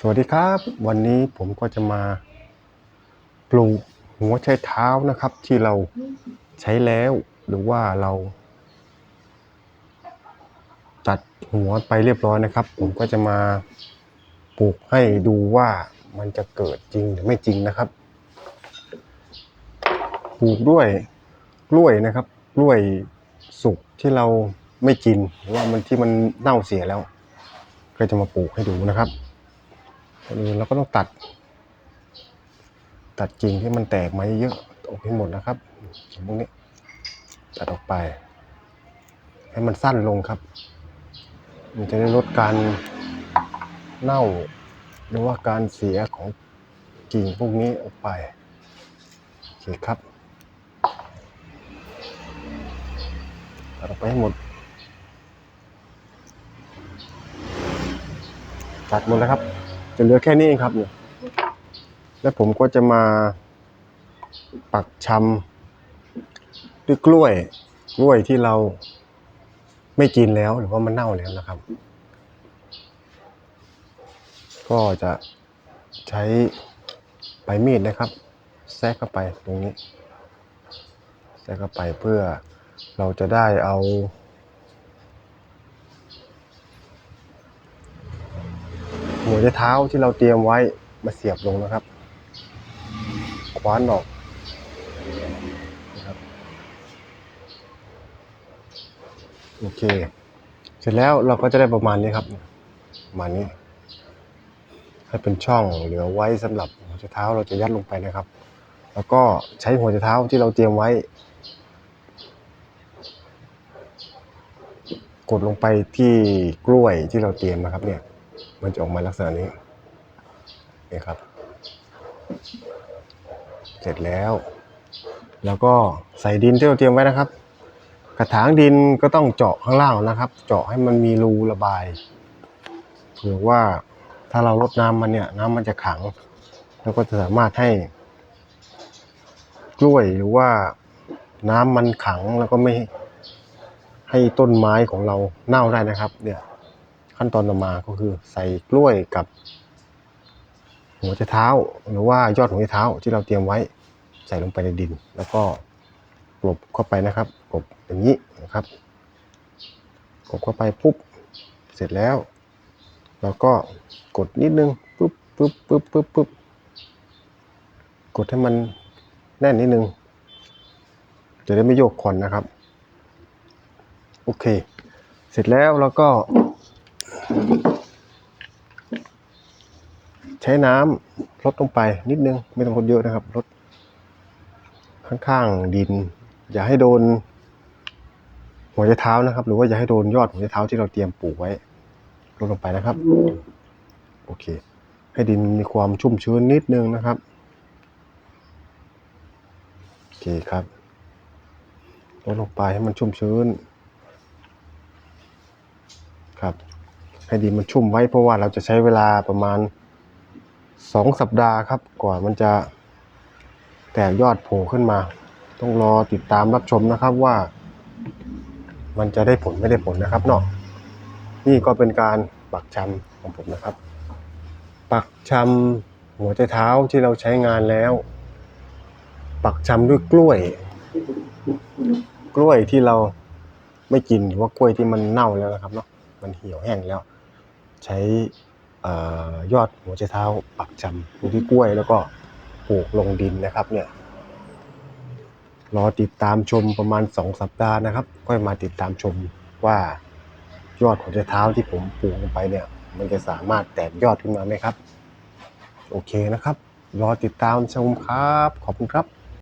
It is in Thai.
สวัสดีครับ วันนี้ผมก็จะมาปลูกหัวใช้เท้านะครับ ที่เราใช้แล้วหรือว่าเรา ตัดหัวไปเรียบร้อยนะครับ ผมก็จะมาปลูกให้ดูว่ามันจะเกิดจริงหรือไม่จริงนะครับ ปลูกด้วยกล้วยนะครับ กล้วยสุกที่เราไม่กินหรือว่ามันที่มันเน่าเสียแล้ว ก็จะมาปลูกให้ดูนะครับ ก่อนอื่นเราก็ต้องตัด ตัดกิ่งที่มันแตกมาเยอะๆออกให้หมดนะครับส่วนพวกนี้ตัดออกไป ให้มันสั้นลงครับ มันจะได้ลดการเน่า หรือว่าการเสียของกิ่งพวกนี้ออกไปโอเคครับตัดออกไปให้หมดตัดหมดแล้วครับ จะเหลือแค่นี้เองครับเนี่ยแล้วผมก็จะมาปักชำด้วยกล้วย กล้วยที่เราไม่กินแล้วหรือว่ามันเน่าแล้วนะครับ ก็จะใช้ใบมีดนะครับแทรกเข้าไปตรงนี้แทรกเข้าไปเพื่อเราจะได้เอา หัวใจเท้าที่เราเตรียมไว้มาเสียบลงนะครับ คว้านออกนะครับโอเค เสร็จแล้วเราก็จะได้ประมาณนี้ครับประมาณนี้ ให้เป็นช่องเหลือไว้สำหรับหัวใจเท้าเราจะยัดลงไปนะครับ แล้วก็ใช้หัวใจเท้าที่เราเตรียมไว้ กดลงไปที่กล้วยที่เราเตรียมนะครับเนี่ย มันจะออกมาลักษณะนี้นี่ครับ เสร็จแล้ว แล้วก็ใส่ดินที่เราเตรียมไว้นะครับ กระถางดินก็ต้องเจาะข้างล่างนะครับ เจาะให้มันมีรูระบายเผื่อว่าถ้าเราลดน้ำมันเนี่ย น้ำมันจะขัง แล้วก็จะสามารถให้ กล้วยหรือว่าน้ำมันขังแล้วก็ไม่ให้ต้นไม้ของเราเน่าได้นะครับ เนี่ย ขั้นตอนต่อมาก็คือใส่กล้วยกับ หัวใจเท้าหรือว่ายอดหัวใจเท้าที่เราเตรียมไว้ใส่ลงไปในดิน แล้วก็กลบเข้าไปนะครับกลบอย่างนี้นะครับกลบเข้าไปปุ๊บ เสร็จแล้ว เราก็กดนิดนึงปุ๊บปุ๊บปุ๊บปุ๊บปุ๊บกดให้มันแน่นนิดนึง จะได้ไม่โยกคอนนะครับ โอเค เสร็จแล้วเราก็ ใช้น้ำลดลงไปนิดนึง ไม่ต้องลดเยอะนะครับลดข้างๆดิน อย่าให้โดน หัวใจเท้านะครับ หรือว่าอย่าให้โดนยอดหัวใจเท้าที่เราเตรียมปลูกไว้ลดลงไปนะครับ โอเค ให้ดินมีความชุ่มชื้นนิดนึงนะครับโอเคครับลดลงไปให้มันชุ่มชื้นครับ ให้ดินมันชุ่มไว้เพราะว่าเราจะใช้เวลาประมาณสองสัปดาห์ครับกว่ามันจะแตกยอดโผล่ขึ้นมา ต้องรอติดตามรับชมนะครับว่า มันจะได้ผลไม่ได้ผลนะครับเนาะนี่ก็เป็นการปักชำของผมนะครับ ปักชำหัวใจเท้าที่เราใช้งานแล้ว ปักชำด้วยกล้วย กล้วยที่เราไม่กินหรือว่ากล้วยที่มันเน่าแล้วนะครับเนาะมันเหี่ยวแห้งแล้ว ใช้ยอดหัวใจเท้าปักชำลงที่กล้วยแล้วก็ปลูกลงดินนะครับเนี่ยรอติดตามชมประมาณสองสัปดาห์นะครับค่อยมาติดตามชมว่ายอดหัวใจเท้าที่ผมปลูกลงไปเนี่ย มันจะสามารถแตกยอดขึ้นมาไหมครับ โอเคนะครับ รอติดตามชมครับ ขอบคุณครับ